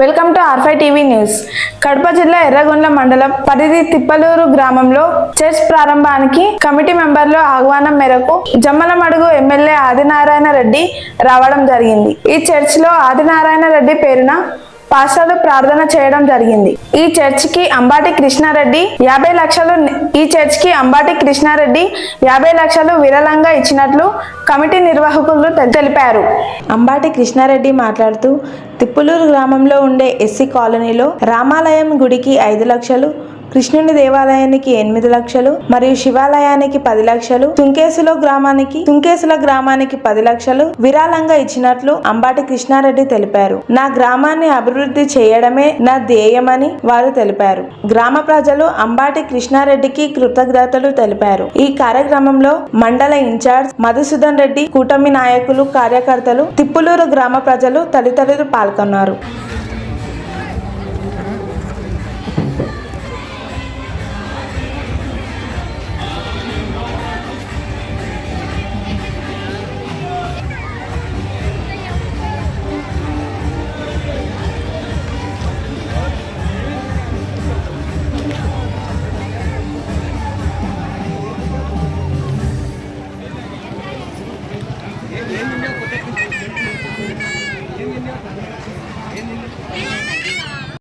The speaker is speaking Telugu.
వెల్కమ్ టు ఆర్ఫై టీవీ న్యూస్. కడప జిల్లా ఎర్రగొండ్ల మండలం పరిధి తిప్పలూరు గ్రామంలో చర్చ్ ప్రారంభానికి కమిటీ మెంబర్ల ఆహ్వానం మేరకు జమ్మలమడుగు ఎమ్మెల్యే ఆదినారాయణ రెడ్డి రావడం జరిగింది. ఈ చర్చ్లో ఆదినారాయణ రెడ్డి పేరున పాస్టర్లు ప్రార్థన చేయడం జరిగింది. ఈ చర్చికి అంబాటి కృష్ణారెడ్డి యాభై లక్షలు ఈ చర్చికి అంబాటి కృష్ణారెడ్డి యాభై లక్షలు విరాళంగా ఇచ్చినట్లు కమిటీ నిర్వాహకులు తెలిపారు. అంబాటి కృష్ణారెడ్డి మాట్లాడుతూ తిప్పులూరు గ్రామంలో ఉండే ఎస్సీ కాలనీలో రామాలయం గుడికి ఐదు లక్షలు కృష్ణుని దేవాలయానికి ఎనిమిది లక్షలు మరియు శివాలయానికి పది లక్షలు తుంకేసులో గ్రామానికి తుంకేసుల గ్రామానికి పది లక్షలు విరాళంగా ఇచ్చినట్లు అంబాటి కృష్ణారెడ్డి తెలిపారు. నా గ్రామాన్ని అభివృద్ధి చేయడమే నా ధ్యేయమని వారు తెలిపారు. గ్రామ ప్రజలు అంబాటి కృష్ణారెడ్డికి కృతజ్ఞతలు తెలిపారు. ఈ కార్యక్రమంలో మండల ఇన్ఛార్జ్ మధుసూదన్ రెడ్డి కూటమి నాయకులు కార్యకర్తలు తిప్పులూరు గ్రామ ప్రజలు తదితరులు పాల్గొన్నారు. 確かに。